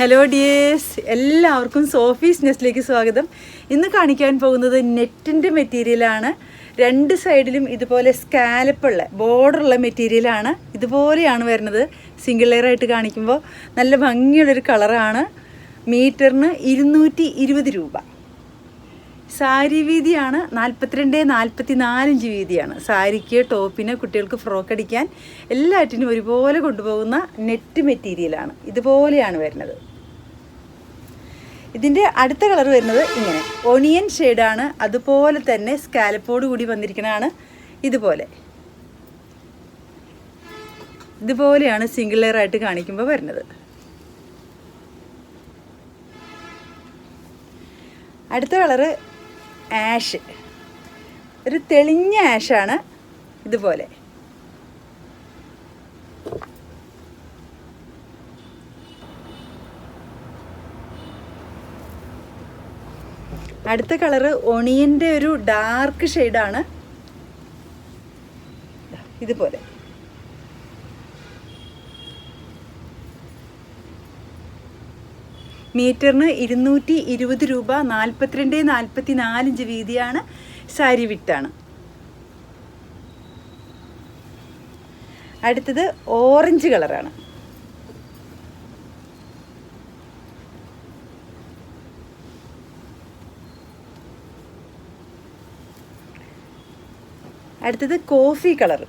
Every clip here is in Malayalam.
ഹലോ ഡിയേഴ്സ് എല്ലാവർക്കും സോഫീസ് നെസ്റ്റിലേക്ക് സ്വാഗതം. ഇന്ന് കാണിക്കാൻ പോകുന്നത് നെറ്റിന്റെ മെറ്റീരിയലാണ് രണ്ട് സൈഡിലും ഇതുപോലെ സ്കാലപ്പുള്ള ബോർഡറുള്ള മെറ്റീരിയലാണ് ഇതുപോലെയാണ് വരുന്നത്. സിംഗിൾ ലെയർ ആയിട്ട് കാണിക്കുമ്പോൾ നല്ല ഭംഗിയുള്ളൊരു കളറാണ് മീറ്ററിന് ഇരുന്നൂറ്റി ഇരുപത് രൂപ. സാരി വീതിയാണ് നാൽപ്പത്തിരണ്ട് നാൽപ്പത്തി നാലിഞ്ച് വീതിയാണ്. സാരിക്ക് ടോപ്പിന് കുട്ടികൾക്ക് ഫ്രോക്ക് അടിക്കാൻ എല്ലാറ്റിനും ഒരുപോലെ കൊണ്ടുപോകുന്ന നെറ്റ് മെറ്റീരിയലാണ് ഇതുപോലെയാണ് വരുന്നത്. ഇതിന്റെ അടുത്ത കളർ വരുന്നത് ഇങ്ങനെ. ഒണിയൻ ഷെയ്ഡാണ്. അതുപോലെ തന്നെ സ്കാലപ്പോട് കൂടി വന്നിരിക്കുന്നതാണ് ഇതുപോലെ. ഇതുപോലെയാണ് സിംഗിൾ ലെയർ ആയിട്ട് കാണിക്കുമ്പോൾ വരുന്നത്. അടുത്ത കളറ് ആഷ്. ഒരു തെളിഞ്ഞ ആഷാണ് ഇതുപോലെ. അടുത്ത കളറ് ഒണിയന്റെ ഒരു ഡാർക്ക് ഷെയ്ഡാണ്. ഇതുപോലെ. മീറ്ററിന് ഇരുന്നൂറ്റി ഇരുപത് രൂപ നാൽപ്പത്തിരണ്ട് നാൽപ്പത്തി നാലിഞ്ച് വീതിയാണ് സാരി വിട്ടാണ്. അടുത്തത് ഓറഞ്ച് കളറാണ്. അടുത്തത് കോഫി കളർ.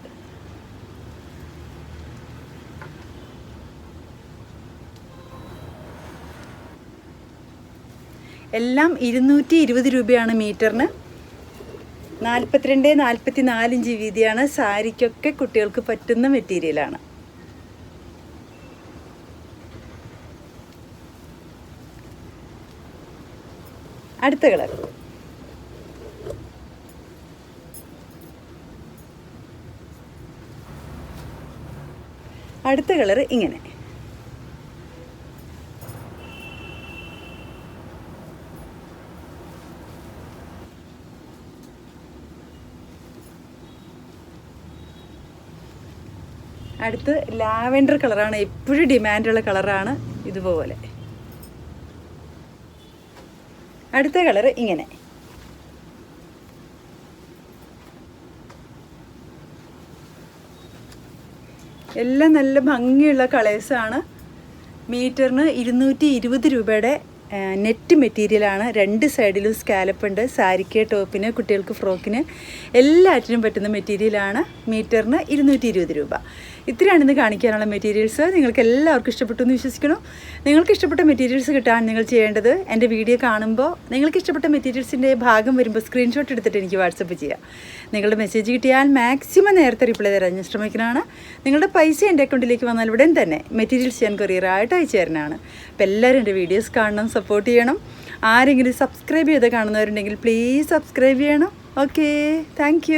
എല്ലാം ഇരുന്നൂറ്റി ഇരുപത് രൂപയാണ് മീറ്ററിന്. നാൽപ്പത്തിരണ്ട് നാൽപ്പത്തി നാലിഞ്ച് വീതിയാണ്. സാരിക്കൊക്കെ കുട്ടികൾക്ക് പറ്റുന്ന മെറ്റീരിയലാണ് അടുത്ത കളർ. അടുത്ത കളർ ഇങ്ങനെ. അടുത്ത് ലാവെൻഡർ കളറാണ് എപ്പോഴും ഡിമാൻഡുള്ള കളറാണ് ഇതുപോലെ. അടുത്ത കളർ ഇങ്ങനെ. എല്ലാം നല്ല ഭംഗിയുള്ള കളേഴ്സാണ് മീറ്ററിന് ഇരുന്നൂറ്റി ഇരുപത് രൂപയുടെ നെറ്റ് മെറ്റീരിയലാണ്. രണ്ട് സൈഡിലും സ്കാലപ്പ് ഉണ്ട്. സാരിക്ക് ടോപ്പിന് കുട്ടികൾക്ക് ഫ്രോക്കിന് എല്ലാറ്റിനും പറ്റുന്ന മെറ്റീരിയലാണ്. മീറ്ററിന് ഇരുന്നൂറ്റി ഇരുപത് രൂപ. ഇത്രയാണ് ഇന്ന് കാണിക്കാനുള്ള മെറ്റീരിയൽസ് നിങ്ങൾക്ക് എല്ലാവർക്കും ഇഷ്ടപ്പെട്ടു എന്ന് വിശ്വസിക്കുന്നു. നിങ്ങൾക്ക് ഇഷ്ടപ്പെട്ട മെറ്റീരിയൽസ് കിട്ടാൻ നിങ്ങൾ ചെയ്യേണ്ടത് എന്റെ വീഡിയോ കാണുമ്പോൾ നിങ്ങൾക്ക് ഇഷ്ടപ്പെട്ട മെറ്റീരിയൽസിന്റെ ഭാഗം വരുമ്പോൾ സ്ക്രീൻഷോട്ട് എടുത്തിട്ട് എനിക്ക് വാട്സപ്പ് ചെയ്യാം നിങ്ങളുടെ മെസ്സേജ് കിട്ടിയാൽ മാക്സിമം നേരത്തെ റിപ്ലൈ തരാൻ ഞാൻ ശ്രമിക്കുന്നതാണ്. നിങ്ങളുടെ പൈസ എന്റെ അക്കൗണ്ടിലേക്ക് വന്നാൽ ഉടൻ തന്നെ മെറ്റീരിയൽസ് ഞാൻ കൊറിയറായിട്ട് അയച്ചു തരുന്നതാണ് അപ്പോൾ എല്ലാവരും എന്റെ വീഡിയോസ് കാണണം സപ്പോർട്ട് ചെയ്യണം. ആരെങ്കിലും സബ്സ്ക്രൈബ് ചെയ്ത് കാണുന്നവരുണ്ടെങ്കിൽ പ്ലീസ് സബ്സ്ക്രൈബ് ചെയ്യണം. Okay thank